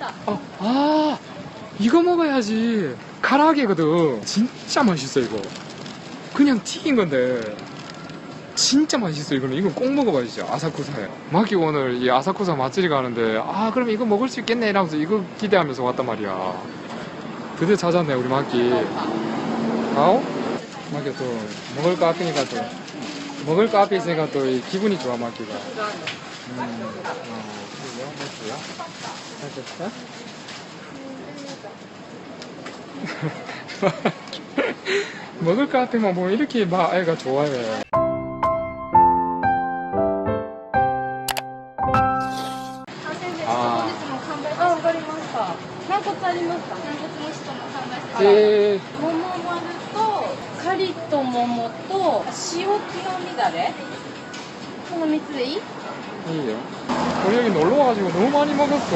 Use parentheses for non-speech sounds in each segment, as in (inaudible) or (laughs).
아, 아 이거 먹어야지. 가라아게거든. 진짜 맛있어 이거. 그냥 튀긴 건데. 진짜 맛있어 이거는. 이건 꼭 먹어봐야지 아사쿠사에 마키 오늘 이 아사쿠사 맛집이 가는데 아 그럼 이거 먹을 수 있겠네 이러면서 이거 기대하면서 왔단 말이야. 드디어 찾았네 우리 마키. 아오? 마키 또 먹을 거 앞이니까 또 먹을 거 앞에 있으니까 또이 기분이 좋아 마키가. 음, 어, 그래요? 뭐지 요? 알겠어? 먹을 것 같으면 뭐 이렇게 막 애가 좋아해. あ、先生、あー本日も完売あ、わかりました。軟骨ありますか軟骨蒸しとも完売してえー、桃丸とカリと桃と塩極みだれこの3つでいい 이요. 우리 여기 놀러 와가지고 너무 많이 먹었어.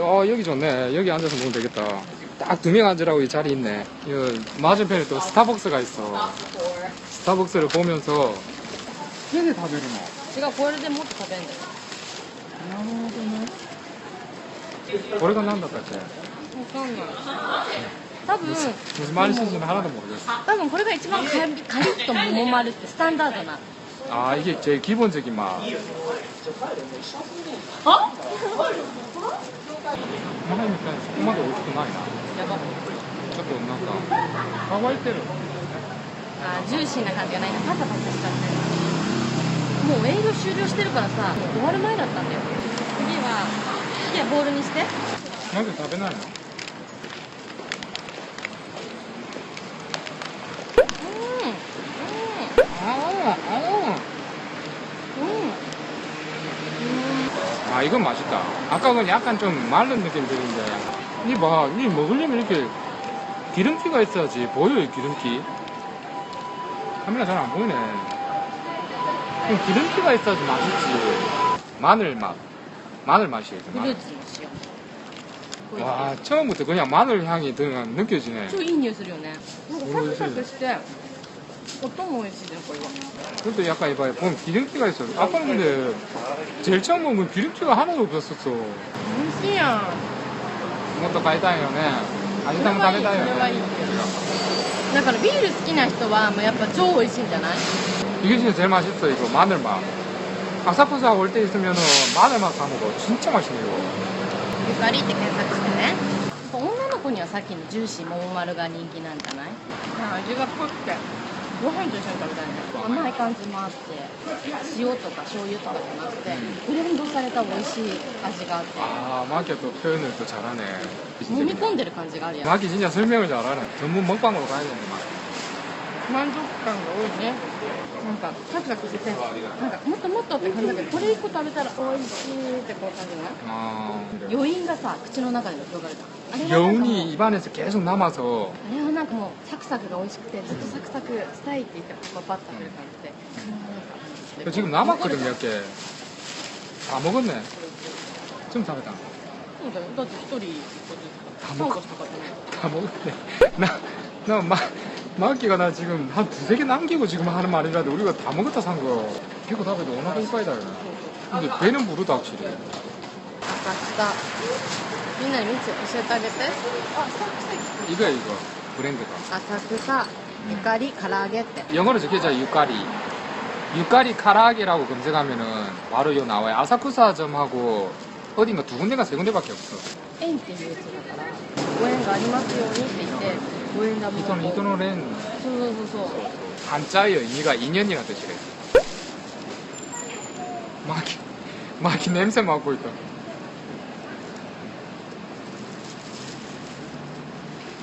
어 여기 좋네. 여기 앉아서 먹으면 되겠다. 딱 두 명 앉으라고 이 자리 있네. 이 맞은편에 또 스타벅스가 있어. 스타벅스를 보면서 얘네 다 되는 거. 違うこれでもっと食べるんだよ これが何だったっけわかんない多分 무슨 말인지 하나도 모르겠어. 多分これが一番カリカリッと桃丸ってスタンダードな 아 이게 제일 기본적인 맛. あ (laughs) 前みたいにそこまで薄くないな。ちょっとなんか、乾いてる。あジューシーな感じがないな。パサパサしちゃってる。もう営業終了してるからさ、終わる前だったんだよ。次は、次はボールにして。なず食べないの？ 아 이건 맛있다. 아까는 약간 좀 마른 느낌 드는데. 이 봐, 이 먹으려면 이렇게 기름기가 있어야지. 보여 이 기름기. 카메라 잘 안 보이네. 좀 기름기가 있어야지 맛있지. 마늘 맛. 마늘 맛이에요. フルー 마늘. ツの塩 와 처음부터 그냥 마늘 향이 드- 느껴지네. 超いい匂いするよねなんかサ クサクして音も美味しいねこれは 그것도 약간 이봐요. 보면 기름기가 있어. 아까는 근데 제일 처음 먹으면 기름기가 하나도 없었었어. 美味しいやん 이것도 가이다요ね. 아직 それ 한번 はいいそれ 가이다요. はいいだからビール好きな人はもうやっぱ超美味しいんじゃない 이게 진짜 제일 맛있어 이거 마늘 맛. 아사쿠사 올 때 있으면은 마늘 맛 사 먹어. 진짜 맛있네 이거. ゆかりって検索してね女の子にはさっきのジューシー桃丸が人気なんじゃない味が濃くて ご飯と一緒に食べたいね甘い感じもあって塩とか醤油とかじゃなくてブレンドされた美味しい味があって 아 마키가 또 표현을 또 잘하네. 飲み込んでる感じがあるやん 마키 진짜 설명을 잘하네. 전문 먹방으로 가야 되네 막. 満足感が多いねなんかサクサクしててなんかもっともっとって感じだけどこれ1個食べたら美味しいってこう感じじゃない 아. 余韻がさ口の中でも広がるじゃんあれはなんかもう 여운이 입안에서 계속 남아서 あれはなんかもうサクサクが美味しくてずっとサクサクしたいって言ってパパパッと食べる感じで、うん 지금 남았거든 몇 개. 다 먹었네. 좀 다 먹다. そうだよだって一人一個ずつ다 3 먹 個しか買ってない 다 먹었네. 나, 나, 마, 마키가 나 지금 한 두세 개 남기고 지금 하는 말이라도 우리가 다 먹었다 산 거. 이거 다 해도 오나가 이빠이다. 근데 배는 부르다, 확실히. 明日みんなに見て教えてあげてあサクサク 이거야, 이거. 브랜드가. 浅草ゆかり唐揚げって 영어로 적혀져 유까리. 유까리 카라게라고 검색하면은 바로 요 나와요. 아사쿠사점하고 어딘가 두 군데가 세 군데밖에 없어. 縁っていうやつだからご縁がありますようにって言ってご縁玉を 이토노, 이토노렌. 한자의 의미가 인연이라는 뜻이래. 막이 막이 냄새 맡고 있다.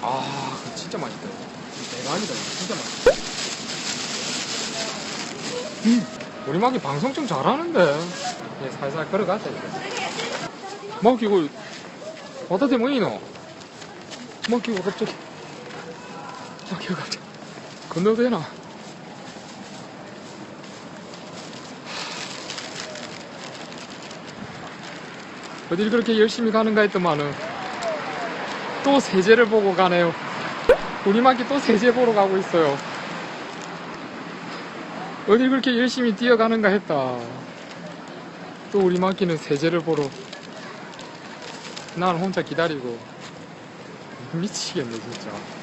아, 진짜 맛있다. 대박이다, 진짜 맛있다. 음, 우리 막이 방송 좀 잘하는데. 예, 이제 살살 끌어가자 이제. 마기 이거, 어디다 대면이노? 마기 이거 갑자기. 갑자기 건너도 되나? 어딜 그렇게 열심히 가는가 했더만은 또 세제를 보고 가네요. 우리 마키 또 세제 보러 가고 있어요. 어딜 그렇게 열심히 뛰어가는가 했다. 또 우리 마키는 세제를 보러 난 혼자 기다리고. 미치겠네 진짜